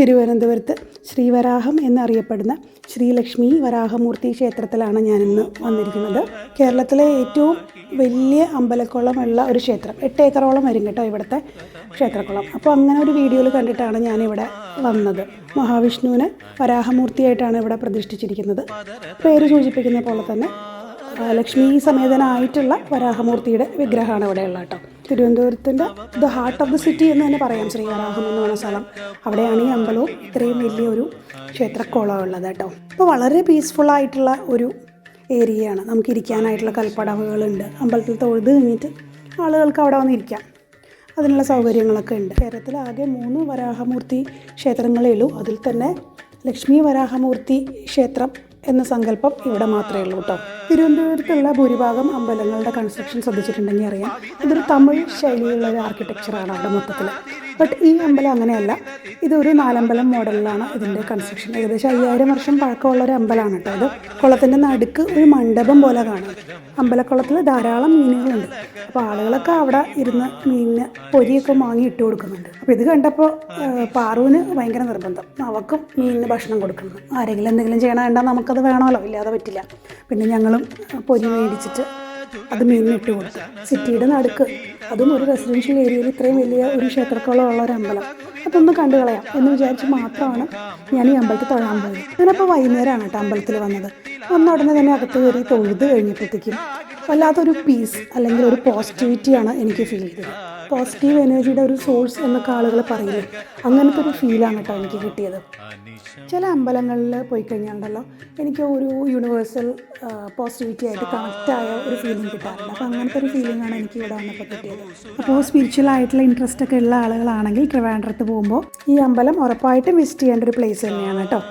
തിരുവനന്തപുരത്ത് ശ്രീവരാഹം എന്നറിയപ്പെടുന്ന ശ്രീലക്ഷ്മി വരാഹമൂർത്തി ക്ഷേത്രത്തിലാണ് ഞാനിന്ന് വന്നിരിക്കുന്നത്. കേരളത്തിലെ ഏറ്റവും വലിയ അമ്പലക്കുളമുള്ള ഒരു ക്ഷേത്രം. എട്ട് ഏക്കറോളം വരും കേട്ടോ ഇവിടുത്തെ ക്ഷേത്രക്കുളം. അപ്പോൾ അങ്ങനെ ഒരു വീഡിയോയിൽ കണ്ടിട്ടാണ് ഞാനിവിടെ വന്നത്. മഹാവിഷ്ണുവിനെ വരാഹമൂർത്തിയായിട്ടാണ് ഇവിടെ പ്രതിഷ്ഠിച്ചിരിക്കുന്നത്. പേര് സൂചിപ്പിക്കുന്ന പോലെ തന്നെ ലക്ഷ്മി സമേതനായിട്ടുള്ള വരാഹമൂർത്തിയുടെ വിഗ്രഹമാണ് ഇവിടെയുള്ള കേട്ടോ. തിരുവനന്തപുരത്തിന്റെ the heart of the city എന്ന് തന്നെ പറയാം. ശ്രീകാരാഹം എന്ന് പറയുന്ന സ്ഥലം. അവിടെയാണ് ഈ അമ്പലവും ഇത്രയും വലിയൊരു ക്ഷേത്രക്കോളം ഉള്ളത് കേട്ടോ. അപ്പോൾ വളരെ പീസ്ഫുള്ളായിട്ടുള്ള ഒരു ഏരിയയാണ് നമുക്ക് ഇരിക്കാനായിട്ടുള്ള കൽപ്പടവുകളുണ്ട് അമ്പലത്തിൽ തൊഴുത് കഴിഞ്ഞിട്ട് ആളുകൾക്ക് അവിടെ വന്നിരിക്കാം അതിനുള്ള സൗകര്യങ്ങളൊക്കെ ഉണ്ട്. കേരളത്തിൽ ആകെ മൂന്ന് വരാഹമൂർത്തി ക്ഷേത്രങ്ങളേ ഉള്ളൂ. അതിൽ തന്നെ ലക്ഷ്മി വരാഹമൂർത്തി ക്ഷേത്രം എന്ന സങ്കല്പം ഇവിടെ മാത്രമേ ഉള്ളൂ കേട്ടോ തിരുവനന്തപുരത്തുള്ള ഭൂരിഭാഗം അമ്പലങ്ങളുടെ കൺസ്ട്രക്ഷൻ ശ്രദ്ധിച്ചിട്ടുണ്ടെങ്കിൽ അറിയാം. ഇതൊരു തമിഴ് ശൈലിയിലുള്ള ഒരു ആർക്കിടെക്ചറാണ് അവിടെ മൊത്തത്തിൽ ബട്ട് ഈ അമ്പലം അങ്ങനെയല്ല. ഇതൊരു നാലമ്പലം മോഡലിലാണ് ഇതിന്റെ കൺസ്ട്രക്ഷൻ ഏകദേശം അയ്യായിരം വർഷം പഴക്കമുള്ള ഒരു അമ്പലമാണ് കേട്ടോ ഇത്. കുളത്തിന്റെ നടുക്ക് ഒരു മണ്ഡപം പോലെ കാണും. അമ്പലക്കുളത്തിൽ ധാരാളം മീനുകളുണ്ട്. അപ്പോൾ ആളുകളൊക്കെ അവിടെ ഇരുന്ന് മീനിന് പൊരിയൊക്കെ വാങ്ങി ഇട്ട് കൊടുക്കുന്നുണ്ട്. അപ്പോൾ ഇത് കണ്ടപ്പോൾ പാറുവിന് ഭയങ്കര നിർബന്ധം. അവക്കും മീനിന് ഭക്ഷണം കൊടുക്കണം. ആരെങ്കിലും എന്തെങ്കിലും ചെയ്യണം വേണ്ട നമുക്കത് വേണമല്ലോ. ഇല്ലാതെ പറ്റില്ല. പിന്നെ ഞങ്ങളും പൊരി മേടിച്ചിട്ട് അത് മീനിന് ഇട്ട് കൊടുത്തു സിറ്റിയുടെ നടുക്ക്. അതും ഒരു റെസിഡൻഷ്യൽ ഏരിയയിൽ ഇത്രയും വലിയ ഒരു ക്ഷേത്രത്തോളം ഉള്ള ഒരു അമ്പലം. അതൊന്ന് കണ്ടു കളയാം എന്ന് വിചാരിച്ച് മാത്രമാണ് ഞാൻ ഈ അമ്പലത്തിൽ തൊഴാൻ പോയത്. ഞാനപ്പോൾ വൈകുന്നേരമാണ് കേട്ടോ അമ്പലത്തിൽ വന്നത്. വന്ന ഉടനെ തന്നെ അകത്ത് കയറി തൊഴുത് കഴിഞ്ഞപ്പോഴത്തേക്കും വല്ലാത്തൊരു പീസ് അല്ലെങ്കിൽ ഒരു പോസിറ്റിവിറ്റിയാണ് എനിക്ക് ഫീൽ ചെയ്തത്. പോസിറ്റീവ് എനർജിയുടെ ഒരു സോഴ്സ് എന്നൊക്കെ ആളുകൾ പറയില്ലേ അങ്ങനത്തെ ഒരു ഫീലാണ് കേട്ടോ എനിക്ക് കിട്ടിയത്. ചില അമ്പലങ്ങളിൽ പോയി കഴിഞ്ഞാലുണ്ടല്ലോ എനിക്ക് ഒരു യൂണിവേഴ്സൽ പോസിറ്റിവിറ്റി ആയിട്ട് കണക്റ്റ് ആയ ഒരു ഫീലിംഗ് കിട്ടാറുണ്ട്. അപ്പോൾ അങ്ങനത്തെ ഒരു ഫീലിംഗ് ആണ് എനിക്ക് ഇവിടെ വന്നപ്പോൾ കിട്ടിയത്. അപ്പോൾ സ്പിരിച്വൽ ആയിട്ടുള്ള ഇൻട്രസ്റ്റ് ഒക്കെ ഉള്ള ആളുകളാണെങ്കിൽ ട്രിവാൻഡ്രത്ത് പോകുമ്പോൾ ഈ അമ്പലം ഉറപ്പായിട്ടും വിസിറ്റ് ചെയ്യേണ്ട ഒരു പ്ലേസ് തന്നെയാണ് കേട്ടോ.